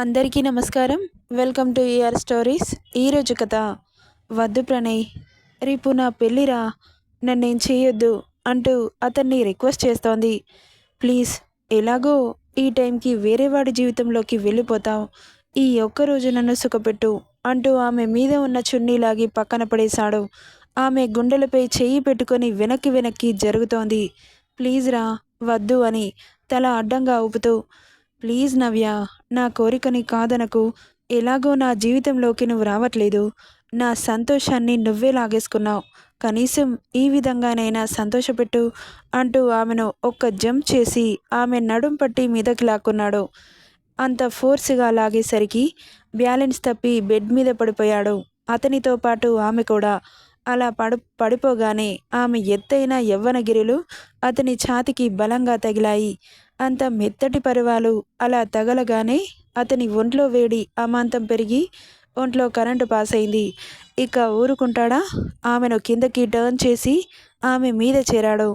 అందరికీ నమస్కారం. Welcome to ER stories ఈరోజు కథ వద్దు ప్రణయ్ రేపు నా పెళ్ళిరా నన్నేం చేయొద్దు అంటూ అతన్ని రిక్వెస్ట్ చేస్తోంది. ప్లీజ్ ఎలాగో ఈ టైంకి వేరే వాడి జీవితంలోకి వెళ్ళిపోతావు. ఈ ఒక్కరోజు నన్ను సుఖపెట్టు అంటూ ఆమె మీద ఉన్న చున్నీ లాగి పక్కన పడేశాడు. ఆమె గుండెలపై చెయ్యి పెట్టుకొని వెనక్కి వెనక్కి జరుగుతోంది. ప్లీజ్ రా వద్దు అని తల అడ్డంగా ఊపుతూ ప్లీజ్ నవ్య నా కోరికని కాదనకు ఎలాగో నా జీవితంలోకి నువ్వు రావట్లేదు. నా సంతోషాన్ని నువ్వే లాగేసుకున్నావు. కనీసం ఈ విధంగానైనా సంతోషపెట్టు అంటూ ఆమెను ఒక్క జంప్ చేసి ఆమె నడుం పట్టి మీదకి లాక్కున్నాడు. అంత ఫోర్స్గా లాగేసరికి బ్యాలెన్స్ తప్పి బెడ్ మీద పడిపోయాడు. అతనితో పాటు ఆమె కూడా. అలా పడు పడిపోగానే ఆమె ఎత్తైన యవ్వనగిరులు అతని ఛాతికి బలంగా తగిలాయి. అంత మెత్తటి పరువాలు అలా తగలగానే అతని ఒంట్లో వేడి అమాంతం పెరిగి ఒంట్లో కరెంటు పాస్ అయింది ఇక ఊరుకుంటాడా? ఆమెను కిందకి టర్న్ చేసి ఆమె మీద చేరాడు.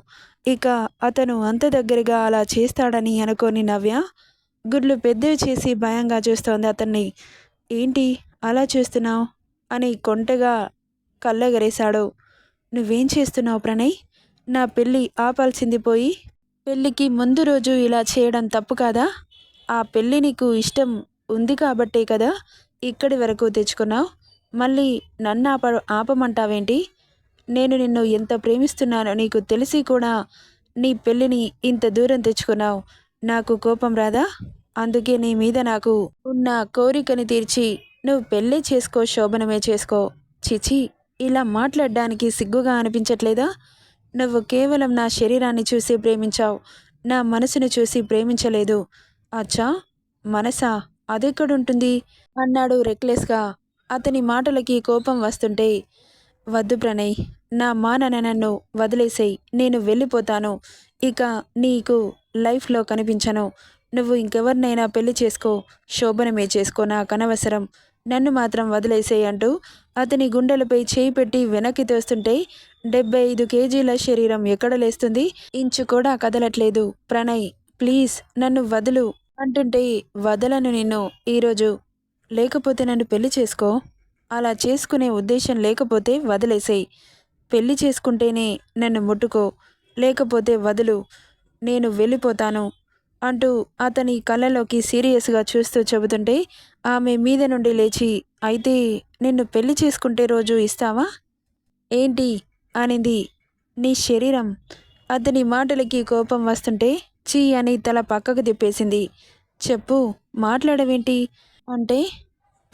ఇక అతను అంత దగ్గరగా అలా చేస్తాడని అనుకోని నవ్య గుడ్లు పెద్దవి చేసి భయంగా చూస్తోంది అతన్ని. ఏంటి అలా చూస్తున్నావు? అని కొంటగా కళ్ళగరేశాడు. నువ్వేం చేస్తున్నావు ప్రణయ్? నా పెళ్ళి ఆపాల్సింది పోయి పెళ్ళికి ముందు రోజు ఇలా చేయడం తప్పు కాదా? ఆ పెళ్ళి నీకు ఇష్టం ఉంది కాబట్టే కదా ఇక్కడి వరకు తెచ్చుకున్నావు? మళ్ళీ నన్ను ఆప ఆపమంటావేంటి? నేను నిన్ను ఎంత ప్రేమిస్తున్నానో నీకు తెలిసి కూడా నీ పెళ్ళిని ఇంత దూరం తెచ్చుకున్నావు. నాకు కోపం రాదా? అందుకే నీ మీద నాకు ఉన్న కోరికని తీర్చి నువ్వు పెళ్ళే చేసుకో శోభనమే చేసుకో. చిచి ఇలా మాట్లాడడానికి సిగ్గుగా అనిపించట్లేదా? నువ్వు కేవలం నా శరీరాన్ని చూసి ప్రేమించావు. నా మనసును చూసి ప్రేమించలేదు. అచ్చా మనసా? అదెక్కడుంటుంది అన్నాడు రెక్లెస్గా. అతని మాటలకి కోపం వస్తుంటే వద్దు ప్రణయ్ నా మానన నన్ను వదిలేసేయి నేను వెళ్ళిపోతాను. ఇక నీకు లైఫ్లో కనిపించను. నువ్వు ఇంకెవరినైనా పెళ్ళి చేసుకో శోభనమే చేసుకో నాకు అనవసరం. నన్ను మాత్రం వదిలేసేయంటూ అతని గుండెలపై చేయి పెట్టి వెనక్కి తోస్తుంటే డెబ్బై ఐదు కేజీల శరీరం ఎక్కడ లేస్తుంది? ఇంచు కూడా కదలట్లేదు. ప్రణయ్ ప్లీజ్ నన్ను వదులు అంటుంటే వదలను నిన్ను. ఈరోజు లేకపోతే నన్ను పెళ్ళి చేసుకో. అలా చేసుకునే ఉద్దేశం లేకపోతే వదిలేసేయి. పెళ్ళి చేసుకుంటేనే నన్ను ముట్టుకో. లేకపోతే వదులు. నేను వెళ్ళిపోతాను. అంటూ అతని కళ్ళలోకి సీరియస్గా చూస్తూ చెబుతుంటే ఆమె మీద నుండి లేచి అయితే నిన్ను పెళ్ళి చేసుకుంటే రోజు ఇస్తావా? ఏంటి? అనింది. నీ శరీరం. అతని మాటలకి కోపం వస్తుంటే చీ అని తల పక్కకు తిప్పేసింది. చెప్పు మాట్లాడవేంటి? అంటే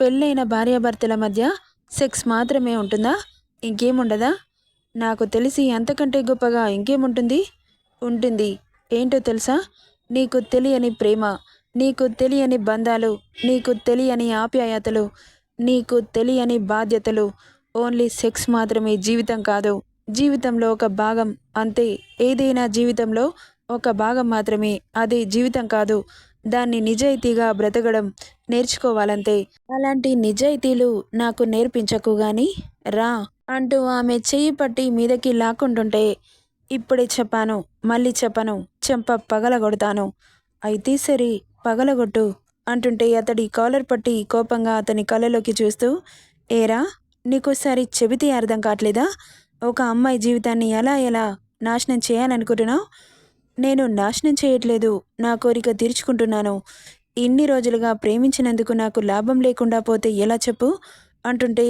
పెళ్ళైన భార్యాభర్తల మధ్య సెక్స్ మాత్రమే ఉంటుందా? ఇంకేముండదా? నాకు తెలిసి అంతకంటే గొప్పగా ఇంకేముంటుంది? ఉంటుంది. ఏంటో తెలుసా? నీకు తెలియని ప్రేమ నీకు తెలియని బంధాలు నీకు తెలియని ఆప్యాయతలు నీకు తెలియని బాధ్యతలు. ఓన్లీ సెక్స్ మాత్రమే జీవితం కాదు. జీవితంలో ఒక భాగం అంతే. ఏదైనా జీవితంలో ఒక భాగం మాత్రమే. అది జీవితం కాదు. దాన్ని నిజాయితీగా బ్రతకడం నేర్చుకోవాలంతే. అలాంటి నిజాయితీలు నాకు నేర్పించకు గాని రా అంటూ ఆమె చెయ్యి పట్టి మీదకి లాక్కుంటుంటే ఇప్పుడే చెప్పాను మళ్ళీ చెప్పను చెంప పగలగొడతాను. అయితే సరే పగలగొట్టు అంటుంటే అతడి కాలర్ పట్టి కోపంగా అతని కళ్ళలోకి చూస్తూ ఏరా నీకోసారి చెబితే అర్థం కావట్లేదా? ఒక అమ్మాయి జీవితాన్ని ఎలా ఎలా నాశనం చేయాలనుకుంటున్నావు? నేను నాశనం చేయట్లేదు నా కోరిక తీర్చుకుంటున్నాను. ఇన్ని రోజులుగా ప్రేమించినందుకు నాకు లాభం లేకుండా పోతే ఎలా చెప్పు? అంటుంటే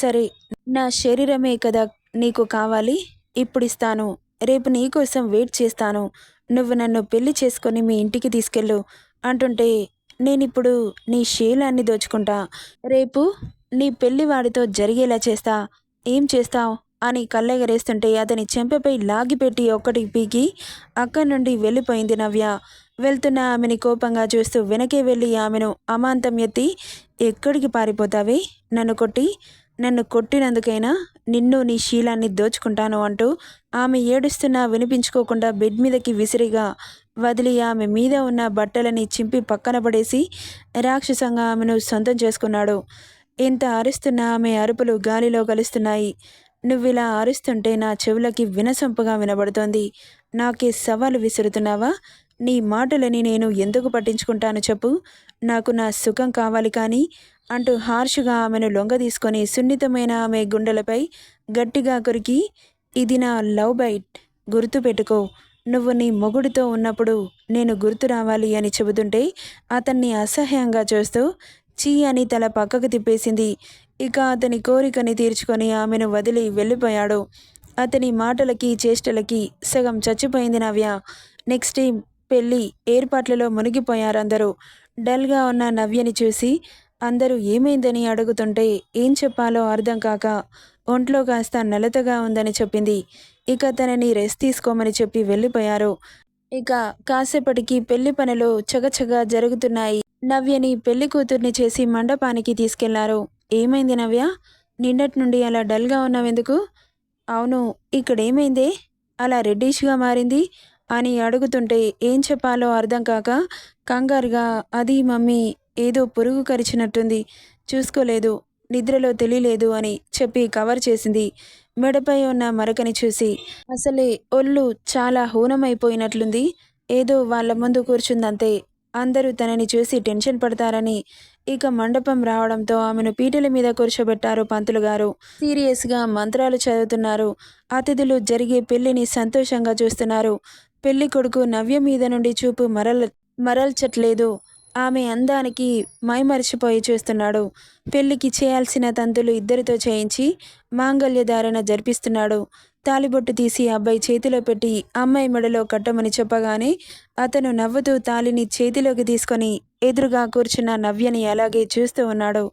సరే నా శరీరమే కదా నీకు కావాలి ఇప్పుడు ఇస్తాను. రేపు నీకోసం వెయిట్ చేస్తాను. నువ్వు నన్ను పెళ్ళి చేసుకొని మీ ఇంటికి తీసుకెళ్ళు. అంటుంటే నేనిప్పుడు నీ శీలాన్ని దోచుకుంటా. రేపు నీ పెళ్ళి వాడితో జరిగేలా చేస్తా. ఏం చేస్తావు? అని కళ్ళెగరేస్తుంటే అతని చెంపపై లాగిపెట్టి ఒక్కటి పీకి అక్కడి నుండి వెళ్ళిపోయింది నవ్య. వెళ్తున్న ఆమెని కోపంగా చూస్తూ వెనకే వెళ్ళి ఆమెను అమాంతం ఎత్తి ఎక్కడికి పారిపోతావే? నన్ను కొట్టి నన్ను కొట్టినందుకైనా నిన్ను నీ శీలాన్ని దోచుకుంటాను అంటూ ఆమె ఏడుస్తున్నా వినిపించుకోకుండా బెడ్ మీదకి విసిరిగా వదిలి ఆమె మీద ఉన్న బట్టలని చింపి పక్కన పడేసి రాక్షసంగా ఆమెను సొంతం చేసుకున్నాడు. ఇంత అరుస్తున్న ఆమె అరుపులు గాలిలో కలుస్తున్నాయి. నువ్విలా అరుస్తుంటే నా చెవులకి వినసొంపుగా వినబడుతోంది. నాకే సవాలు విసురుతున్నావా? నీ మాటలని నేను ఎందుకు పట్టించుకుంటాను చెప్పు. నాకు నా సుఖం కావాలి కానీ అంటూ హార్ష్గా ఆమెను లొంగ తీసుకొని సున్నితమైన ఆమె గుండెలపై గట్టిగా కొరికి ఇది నా లవ్ బైట్ గుర్తు పెట్టుకో. నువ్వు నీ మొగుడితో ఉన్నప్పుడు నేను గుర్తు రావాలి అని చెబుతుంటే అతన్ని అసహ్యంగా చూస్తూ చీ అని తల పక్కకు తిప్పేసింది. ఇక అతని కోరికని తీర్చుకొని ఆమెను వదిలి వెళ్ళిపోయాడు. అతని మాటలకి చేష్టలకి సగం చచ్చిపోయింది నవ్య. నెక్స్ట్ టైం పెళ్ళి ఏర్పాట్లలో మునిగిపోయారందరూ. డల్గా ఉన్న నవ్యని చూసి అందరూ ఏమైందని అడుగుతుంటే ఏం చెప్పాలో అర్థం కాక ఒంట్లో కాస్త నలతగా ఉందని చెప్పింది. ఇక తనని రెస్ట్ తీసుకోమని చెప్పి వెళ్ళిపోయారు. ఇక కాసేపటికి పెళ్ళి పనులు చగచగా జరుగుతున్నాయి. నవ్యని పెళ్ళి కూతుర్ని చేసి మండపానికి తీసుకెళ్ళారు. ఏమైంది నవ్య? నిన్నటి నుండి అలా డల్గా ఉన్నావెందుకు? అవును ఇక్కడేమైందే? అలా రెడ్డిష్గా మారింది? అని అడుగుతుంటే ఏం చెప్పాలో అర్థం కాక కంగారుగా అది మమ్మీ ఏదో పురుగు కరిచినట్టుంది. చూసుకోలేదు. నిద్రలో తెలియలేదు అని చెప్పి కవర్ చేసింది. మెడపై ఉన్న మరకని చూసి అసలే ఒళ్ళు చాలా హూనమైపోయినట్లుంది. ఏదో వాళ్ళ ముందు కూర్చుందంతే. అందరూ తనని చూసి టెన్షన్ పడతారని ఇక మండపం రావడంతో ఆమెను పీటల మీద కూర్చోబెట్టారు పంతులు గారు. సీరియస్గా మంత్రాలు చదువుతున్నారు. అతిథులు జరిగే పెళ్ళిని సంతోషంగా చూస్తున్నారు. పెళ్ళి కొడుకు నవ్య మీద నుండి చూపు మరల మరల్చట్లేదు. ఆమె అందానికి మైమరిచిపోయి చూస్తున్నాడు. పెళ్ళికి చేయాల్సిన తంతులు ఇద్దరితో చేయించి మాంగల్యధారణ జరిపిస్తున్నాడు. తాలిబొట్టు తీసి అబ్బాయి చేతిలో పెట్టి అమ్మాయి మెడలో కట్టమని చెప్పగానే అతను నవ్వుతూ తాలిని చేతిలోకి తీసుకొని ఎదురుగా కూర్చున్న నవ్యని అలాగే చూస్తూ ఉన్నాడు.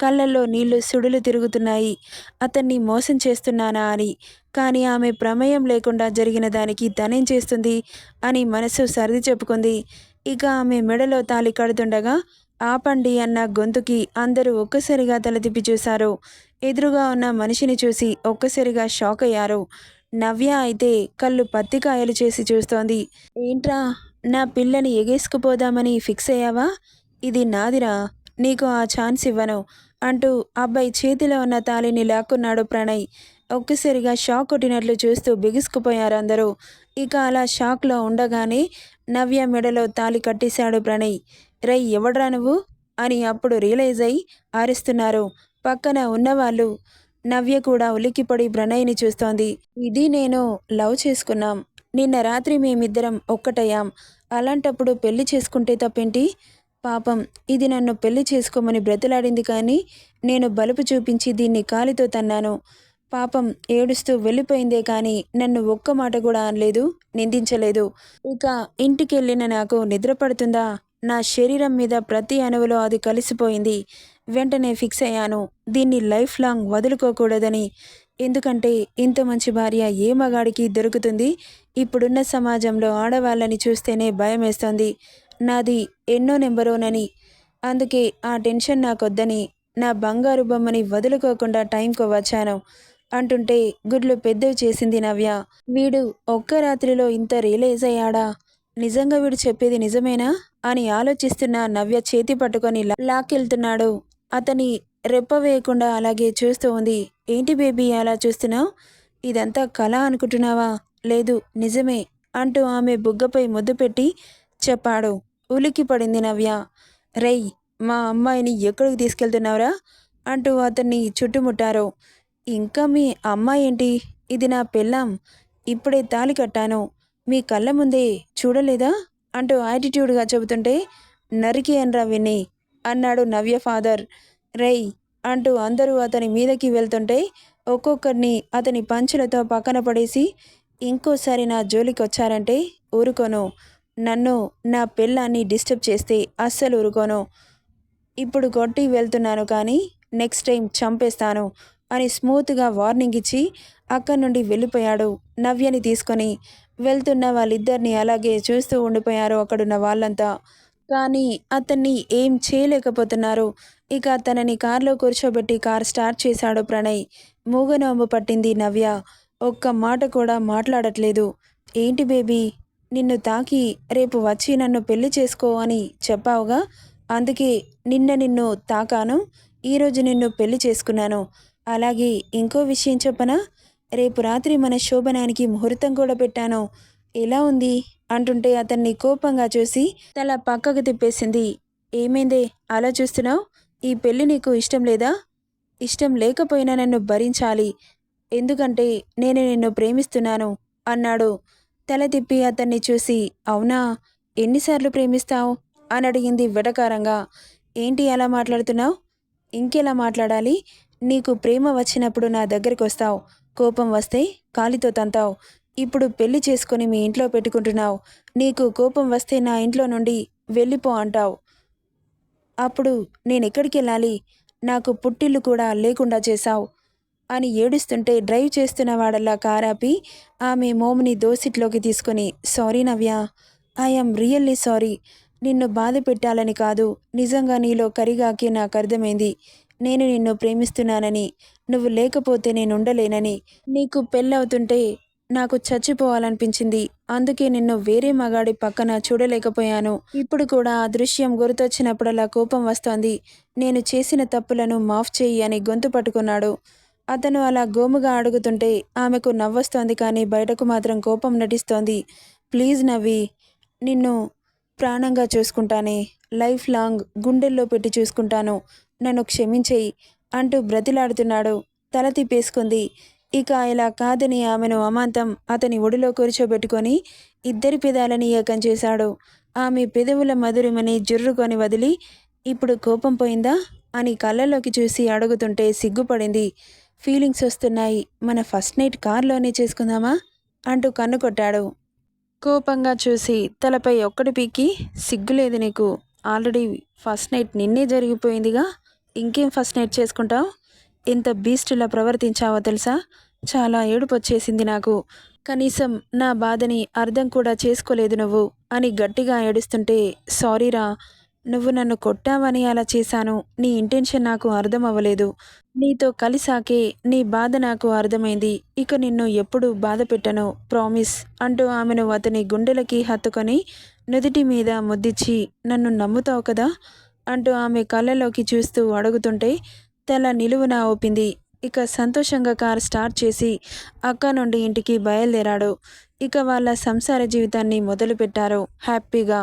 కళ్ళల్లో నీళ్ళు సుడులు తిరుగుతున్నాయి. అతన్ని మోసం చేస్తున్నానా అని. కానీ ఆమె ప్రమేయం లేకుండా జరిగిన దానికి తనేం చేస్తుంది అని మనసు సర్ది చెప్పుకుంది. ఇక ఆమె మెడలో తాలి కడుతుండగా ఆపండి అన్న గొంతుకి అందరూ ఒక్కసారిగా తల తిప్పి చూశారు. ఎదురుగా ఉన్న మనిషిని చూసి ఒక్కసారిగా షాక్ అయ్యారు. నవ్య అయితే కళ్ళు పత్తికాయలు చేసి చూస్తోంది. ఏంట్రా నా పిల్లని ఎగేసుకుపోదామని ఫిక్స్ అయ్యావా? ఇది నాదిరా నీకు ఆ ఛాన్స్ ఇవ్వను అంటూ అబ్బాయి చేతిలో ఉన్న తాళిని లాక్కున్నాడు ప్రణయ్. ఒక్కసారిగా షాక్ కొట్టినట్లు చూస్తూ బిగుసుకుపోయారు అందరూ. ఇక అలా షాక్లో ఉండగానే నవ్య మెడలో తాలి కట్టేశాడు ప్రణయ్. రై ఎవడ్రా నువ్వు? అని అప్పుడు రియలైజ్ అయి ఆరిస్తున్నారు. పక్కన ఉన్నవాళ్ళు. నవ్య కూడా ఉలిక్కిపడి ప్రణయ్ని చూస్తోంది. ఇది నేను లవ్ చేసుకున్నాం. నిన్న రాత్రి మేమిద్దరం ఒక్కటయ్యాం. అలాంటప్పుడు పెళ్ళి చేసుకుంటే తప్పేంటి? పాపం ఇది నన్ను పెళ్ళి చేసుకోమని బ్రతిలాడింది కానీ నేను బలుపు చూపించి దీన్ని కాలితో తన్నాను. పాపం ఏడుస్తూ వెళ్ళిపోయిందే కానీ నన్ను ఒక్క మాట కూడా అనలేదు నిందించలేదు. ఇక ఇంటికెళ్ళిన నాకు నిద్ర పడుతుందా? నా శరీరం మీద ప్రతి అణువులో అది కలిసిపోయింది. వెంటనే ఫిక్స్ అయ్యాను. దీన్ని లైఫ్ లాంగ్ వదులుకోకూడదని. ఎందుకంటే ఇంత మంచి భార్య ఏ మగాడికి దొరుకుతుంది? ఇప్పుడున్న సమాజంలో ఆడవాళ్ళని చూస్తేనే భయం నాది ఎన్నో నెంబరోనని. అందుకే ఆ టెన్షన్ నాకొద్దని నా బంగారు బొమ్మని వదులుకోకుండా టైంకు వచ్చాను. అంటుంటే గుడ్లు పెద్దవి చేసింది నవ్య. వీడు ఒక్క రాత్రిలో ఇంత రియలైజ్ అయ్యాడా? నిజంగా వీడు చెప్పేది నిజమేనా? అని ఆలోచిస్తున్న నవ్య చేతి పట్టుకొని లాక్కెళ్తున్నాడు. అతని రెప్ప వేయకుండా అలాగే చూస్తూ ఉంది. ఏంటి బేబీ అలా చూస్తున్నావు? ఇదంతా కళ అనుకుంటున్నావా? లేదు నిజమే అంటూ ఆమె బుగ్గపై ముద్దు పెట్టి చెప్పాడు. ఉలిక్కి పడింది నవ్య. రేయ్ మా అమ్మాయిని ఎక్కడికి తీసుకెళ్తున్నావురా? అంటూ అతన్ని చుట్టుముట్టారు. ఇంకా మీ అమ్మాయి ఏంటి? ఇది నా పెళ్ళాం. ఇప్పుడే తాళి కట్టాను. మీ కళ్ళ ముందే చూడలేదా? అంటూ యాటిట్యూడ్గా చెబుతుంటే నరికి అనరా విని అన్నాడు నవ్య ఫాదర్. రేయ్! అంటూ అందరూ అతని మీదకి వెళ్తుంటే ఒక్కొక్కరిని అతని పంచులతో పక్కన పడేసి ఇంకోసారి నా జోలికి వచ్చారంటే ఊరుకోను. నన్ను నా పిల్లాన్ని డిస్టర్బ్ చేస్తే అస్సలు ఊరుకోను. ఇప్పుడు కొట్టి వెళ్తున్నాను కానీ నెక్స్ట్ టైం చంపేస్తాను. అని స్మూత్గా వార్నింగ్ ఇచ్చి అక్కడి నుండి వెళ్ళిపోయాడు. నవ్యని తీసుకొని వెళ్తున్న వాళ్ళిద్దరిని అలాగే చూస్తూ ఉండిపోయారు అక్కడున్న వాళ్ళంతా. కానీ అతన్ని ఏం చేయలేకపోతున్నారు. ఇక తనని కారులో కూర్చోబెట్టి కార్ స్టార్ట్ చేశాడు ప్రణయ్. మూగనోము పట్టింది నవ్య. ఒక్క మాట కూడా మాట్లాడట్లేదు. ఏంటి బేబీ? నిన్ను తాకి రేపు వచ్చి నన్ను పెళ్ళి చేసుకో అని చెప్పావుగా. అందుకే నిన్న నిన్ను తాకాను. ఈరోజు నిన్ను పెళ్ళి చేసుకున్నాను. అలాగే ఇంకో విషయం చెప్పనా? రేపు రాత్రి మన శోభనానికి ముహూర్తం కూడా పెట్టాను. ఎలా ఉంది? అంటుంటే అతన్ని కోపంగా చూసి తల పక్కకు తిప్పేసింది. ఏమైందే? అలా చూస్తున్నావు? ఈ పెళ్ళి నీకు ఇష్టం లేదా? ఇష్టం లేకపోయినా నన్ను భరించాలి. ఎందుకంటే నేను నిన్ను ప్రేమిస్తున్నాను అన్నాడు. తల తిప్పి అతన్ని చూసి అవునా? ఎన్నిసార్లు ప్రేమిస్తావు? అని అడిగింది వెటకారంగా. ఏంటి అలా మాట్లాడుతున్నావు? ఇంకెలా మాట్లాడాలి? నీకు ప్రేమ వచ్చినప్పుడు నా దగ్గరికి వస్తావు. కోపం వస్తే కాలితో తంతావు. ఇప్పుడు పెళ్ళి చేసుకొని మీ ఇంట్లో పెట్టుకుంటున్నావు. నీకు కోపం వస్తే నా ఇంట్లో నుండి వెళ్ళిపో అంటావు. అప్పుడు నేను ఎక్కడికి వెళ్ళాలి? నాకు పుట్టిల్లు కూడా లేకుండా చేశావు అని ఏడుస్తుంటే డ్రైవ్ చేస్తున్న వాడల్లా కారాపి ఆమె మోముని దోసిట్లోకి తీసుకొని sorry Navya I'm really sorry. నిన్ను బాధ పెట్టాలని కాదు. నిజంగా నీలో కరిగాకి నాకు అర్థమైంది. నేను నిన్ను ప్రేమిస్తున్నానని నువ్వు లేకపోతే నేను ఉండలేనని నీకు పెళ్ళవుతుంటే నాకు చచ్చిపోవాలనిపించింది. అందుకే నిన్ను వేరే మగాడి పక్కన చూడలేకపోయాను. ఇప్పుడు కూడా ఆ దృశ్యం గుర్తొచ్చినప్పుడలా కోపం వస్తోంది. నేను చేసిన తప్పులను మాఫ్ చేయి అని గొంతు పట్టుకున్నాడు. అతను అలా గోముగా అడుగుతుంటే ఆమెకు నవ్వొస్తోంది కానీ బయటకు మాత్రం కోపం నటిస్తోంది. ప్లీజ్ నవ్వి నిన్ను ప్రాణంగా చూసుకుంటానే. లైఫ్ లాంగ్ గుండెల్లో పెట్టి చూసుకుంటాను. నన్ను క్షమించేయి అంటూ బ్రతిలాడుతున్నాడు. తల తిప్పేసుకుంది. ఇక ఇలా కాదని ఆమెను అమాంతం అతని ఒడిలో కూర్చోబెట్టుకొని ఇద్దరి పెదాలని ఏకం చేశాడు. ఆమె పెదవుల మధురిమని జుర్రుకొని వదిలి ఇప్పుడు కోపం పోయిందా? అని కళ్ళలోకి చూసి అడుగుతుంటే సిగ్గుపడింది. ఫీలింగ్స్ వస్తున్నాయి. మన ఫస్ట్ నైట్ కార్లోనే చేసుకుందామా? అంటూ కన్ను కొట్టాడు. కోపంగా చూసి తలపై ఒక్కటి పీకి సిగ్గులేదు నీకు. ఆల్రెడీ ఫస్ట్ నైట్ నిన్నే జరిగిపోయిందిగా. ఇంకేం ఫస్ట్ నైట్ చేసుకుంటావు? ఎంత బీస్టులా ప్రవర్తించావో తెలుసా? చాలా ఏడుపు వచ్చేసింది నాకు. కనీసం నా బాధని అర్థం కూడా చేసుకోలేదు నువ్వు అని గట్టిగా ఏడుస్తుంటే సారీరా నువ్వు నన్ను కొట్టావని అలా చేశాను. నీ ఇంటెన్షన్ నాకు అర్థం అవ్వలేదు నీతో కలిసాకే నీ బాధ నాకు అర్థమైంది. ఇక నిన్ను ఎప్పుడు బాధ పెట్టను ప్రామిస్ అంటూ ఆమెను అతని గుండెలకి హత్తుకొని నుదిటి మీద ముద్దిచ్చి నన్ను నమ్ముతావు కదా? అంటూ ఆమె కళ్ళలోకి చూస్తూ అడుగుతుంటే తల నిలువున ఊపింది. ఇక సంతోషంగా కార్ స్టార్ట్ చేసి అక్క నుండి ఇంటికి బయలుదేరాడు. ఇక వాళ్ళ సంసార జీవితాన్ని మొదలుపెట్టారు హ్యాపీగా.